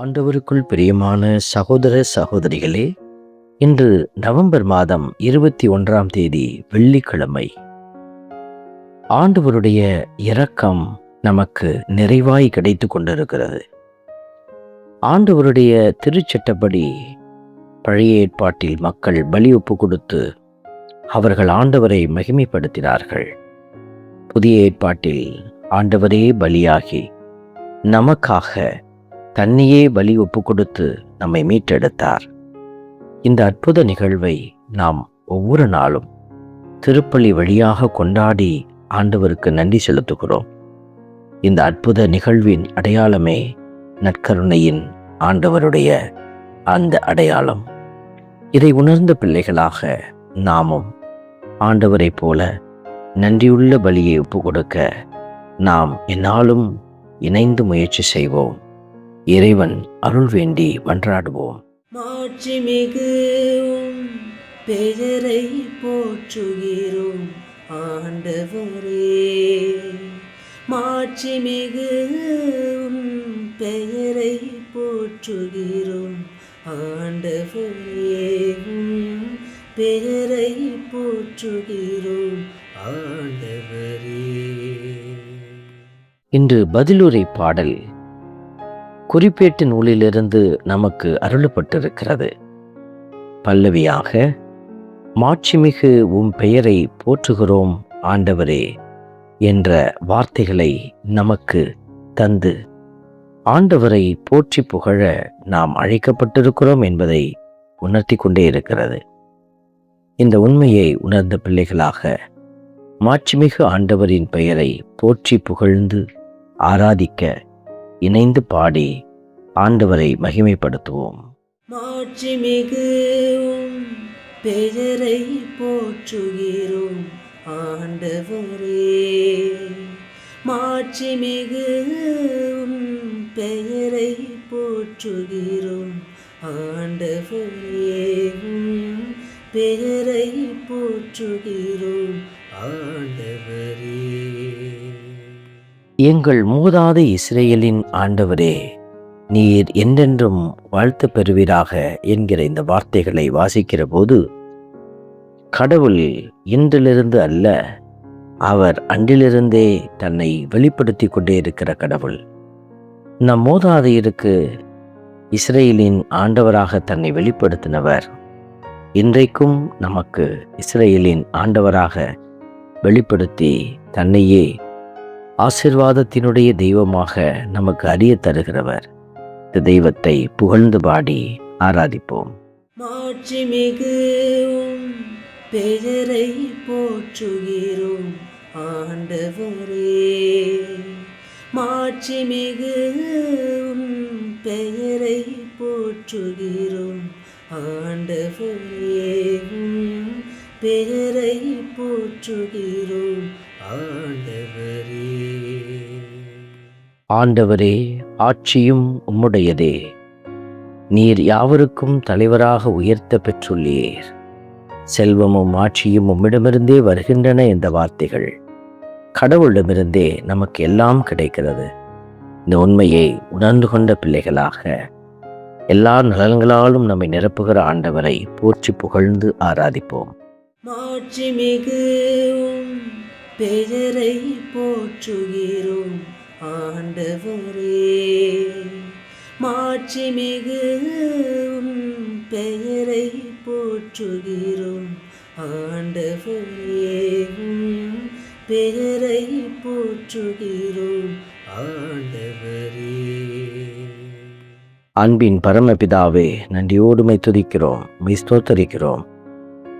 ஆண்டவருக்குள் பிரியமான சகோதர சகோதரிகளே இன்று நவம்பர் மாதம் இருபத்தி ஒன்றாம் தேதி வெள்ளிக்கிழமை. ஆண்டவருடைய இரக்கம் நமக்கு நிறைவாய் கிடைத்து கொண்டிருக்கிறது. ஆண்டவருடைய திருச்சட்டப்படி பழைய ஏற்பாட்டில் மக்கள் பலி ஒப்பு கொடுத்து அவர்கள் ஆண்டவரை மகிமைப்படுத்தினார்கள். புதிய ஏற்பாட்டில் ஆண்டவரே பலியாகி நமக்காக தன்னையே பலி ஒப்பு கொடுத்து நம்மை மீட்டெடுத்தார். இந்த அற்புத நிகழ்வை நாம் ஒவ்வொரு நாளும் திருப்பள்ளி வழியாக கொண்டாடி ஆண்டவருக்கு நன்றி செலுத்துகிறோம். இந்த அற்புத நிகழ்வின் அடையாளமே நற்கருணையின் ஆண்டவருடைய அந்த அடையாளம். இதை உணர்ந்த பிள்ளைகளாக நாமும் ஆண்டவரைப் போல நன்றியுள்ள பலியை ஒப்பு கொடுக்க நாம் என்னாலும் இணைந்து முயற்சி செய்வோம். இறைவன் அருள் வேண்டி மன்றாடுவோம். மாட்சிமிகு பெயரை போற்றுகிறோம் ஆண்டவரே. மாட்சிமிகு பெயரை போற்றுகிறோம் ஆண்டவரே. பெயரை போற்றுகிறோம் ஆண்டவரே. இன்று பதிலுரை பாடல் குறிப்பேட்டு நூலிலிருந்து நமக்கு அருளப்பட்டிருக்கிறது. பல்லவியாக மாட்சிமிகு உம் பெயரை போற்றுகிறோம் ஆண்டவரே என்ற வார்த்தைகளை நமக்கு தந்து ஆண்டவரை போற்றி புகழ நாம் அழைக்கப்பட்டிருக்கிறோம் என்பதை உணர்த்தி கொண்டே இருக்கிறது. இந்த உண்மையை உணர்ந்த பிள்ளைகளாக மாட்சிமிகு ஆண்டவரின் பெயரை போற்றி புகழ்ந்து ஆராதிக்க இணைந்து பாடி ஆண்டவரை மகிமைப்படுத்துவோம். மாட்சிமிகு பெயரை போற்றுகிறோம் ஆண்டவரே. மாட்சிமிகு உம் பெயரை போற்றுகிறோம் ஆண்டவரே. பெயரை போற்றுகிறோம் ஆண்டவரே. எங்கள் மூதாதை இஸ்ரேலின் ஆண்டவரே நீர் என்றென்றும் வாழ்த்து பெறுவீராக என்கிற இந்த வார்த்தைகளை வாசிக்கிற போது கடவுள் இன்றிலிருந்து அல்ல அவர் அன்றிலிருந்தே தன்னை வெளிப்படுத்தி கொண்டே இருக்கிற கடவுள். நம் மூதாதையருக்கு இஸ்ரேலின் ஆண்டவராக தன்னை வெளிப்படுத்தினவர். இன்றைக்கும் நமக்கு இஸ்ரேலின் ஆண்டவராக வெளிப்படுத்தி தன்னையே ஆசிர்வாதத்தினுடைய தெய்வமாக நமக்கு அறிய தருகிறவர் இந்த தெய்வத்தை புகழ்ந்து பாடி ஆராதிப்போம். மாட்சிமிகு பெயரை போற்றுகிறோம் ஆண்டவரே. மாட்சிமிகு உம் பெயரை போற்றுகிறோம் ஆண்டவரே. பெயரை போற்றுகிறோம் ஆண்டவரே. ஆட்சியும் உம்முடையதே. நீர் யாவருக்கும் தலைவராக உயர்த்த பெற்றுள்ளீர். செல்வமும் ஆட்சியும் உம்மிடமிருந்தே வருகின்றன என்ற வார்த்தைகள் கடவுளிடமிருந்தே நமக்கு எல்லாம் கிடைக்கிறது. இந்த உண்மையை உணர்ந்து கொண்ட பிள்ளைகளாக எல்லா நலன்களாலும் நம்மை நிரப்புகிற ஆண்டவரை போற்றி புகழ்ந்து ஆராதிப்போம். மாட்சிமிகு பெயரை போற்றுகிறோம் ஆண்டவரே. மாட்சிமிகு உம் பெயரை போற்றுகிறோம் ஆண்டவரே. பெயரை போற்றுகிறோம் ஆண்டவரே. அன்பின் பரமபிதாவே நன்றியோடுமை துதிக்கிறோம் மிஸ்தோத்தரிக்கிறோம்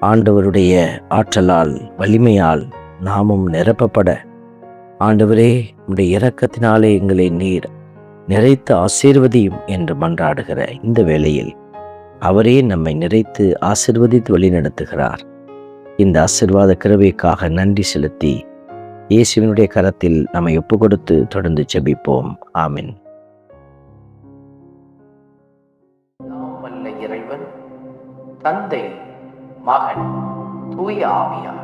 ஆண்டவருடைய ஆற்றலால் வலிமையால் நாமும் நிரப்பப்பட. ஆண்டவரே உடைய இரக்கத்தினாலே எங்களை நீர் நிறைத்து ஆசீர்வதியும் என்று மன்றாடுகிற இந்த வேளையில் அவரே நம்மை நிறைத்து ஆசிர்வதித்து வழிநடத்துகிறார். இந்த ஆசிர்வாத கிருவைக்காக நன்றி செலுத்தி இயேசுவினுடைய கரத்தில் நம்மை ஒப்பு கொடுத்து தொடர்ந்து செபிப்போம் ஆமின். இறைவன் தந்தை மகன் தூய ஆவியார்.